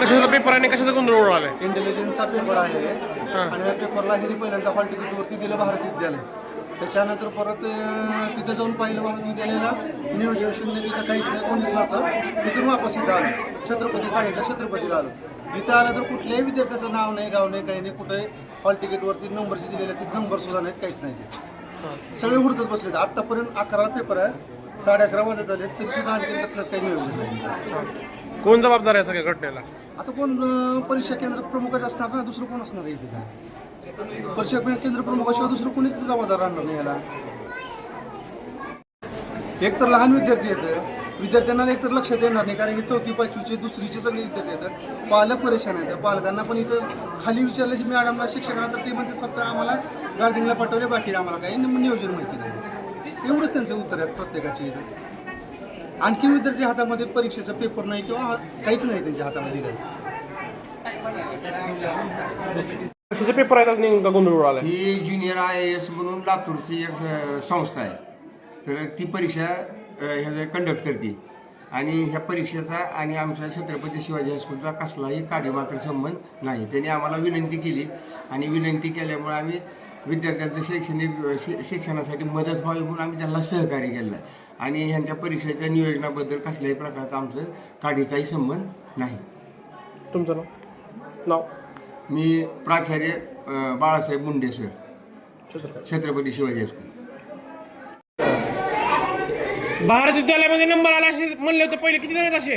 कशाचा पेपर आणि कशाचा गोंधळ उडवलाय इंटेलिजन्सचा पेपर आहे. आणि त्या पेपरला हे पहिल्यांदा हॉल तिकीटवरती दिलं भारत विद्यालय. त्याच्यानंतर परत तिथं जाऊन पाहिलं भारत विद्यालयाला. नियोजन शून्य तिथं काहीच नाही कोणीच नव्हतं. तिथून वापस इथं आलो. छत्रपती सांगितलं छत्रपतीला आलो. इथं आलं तर कुठल्याही विद्यार्थ्याचं नाव नाही गाव नाही काही नाही कुठे हॉल तिकीटवरती नंबरचे दिलेले तिथे नंबर सुद्धा नाहीत काहीच नाही. सगळे हुडकत बसलेत. आत्तापर्यंत अकरा पेपर आहे. साडे अकरा वाजत आले तरी सुद्धा आणखी कसलंच काही नियोजन नाही. कोण जबाबदार आहे सगळ्या घटनेला? आता कोण परीक्षा केंद्र प्रमुखच असणार ना दुसरं कोण असणार आहे इथे? परीक्षा केंद्र प्रमुखाशिवाय दुसरं कोणीच जबाबदार राहणार नाही याला. एक तर लहान विद्यार्थी येतं विद्यार्थ्यांना एक तर लक्षात येणार नाही कारण की चौथी पाचवीचे दुसरीचे सगळे विद्यार्थी येतात पालक परेशान येतात पालकांना पण इथं खाली विचारल्याची मॅडमला शिक्षकांना तर ते म्हणतात फक्त आम्हाला गार्डिंगला पाठवले बाकी आम्हाला काही नियोजन माहिती नाही. एवढंच त्यांचं उत्तर आहेत प्रत्येकाचे. इथं आणखी विद्यार्थी हातामध्ये परीक्षेचा पेपर नाही किंवा काहीच नाही त्यांच्या हातामध्ये कशाचे पेपर आहेत आणि नेमका गोंधळ उडवलाय ही ज्युनियर आय ए एस म्हणून लातूरची एक अ, संस्था आहे. तर ती परीक्षा अ, ह्याचा कंडक्ट करते. आणि ह्या परीक्षेचा आणि आमच्या छत्रपती शिवाजी हायस्कूलचा कसलाही काडीमात्र संबंध नाही. त्यांनी आम्हाला विनंती केली. आणि विनंती केल्यामुळे आम्ही विद्यार्थ्यांचं शैक्षणिक शि शिक्षणासाठी मदत व्हावी म्हणून आम्ही त्यांना सहकार्य केलं. आहे आणि ह्यांच्या परीक्षेच्या नियोजनाबद्दल कसल्याही प्रकारचा आमचं काडीचाही संबंध नाही. तुमचं नाव? नाव? मी प्राचार्य Balasaheb Munde sir. Chhatrapati. Shivaji high school. Bharat विद्यालयामध्ये नंबर आला असे म्हणले होते पहिले किती जण आहेत असे?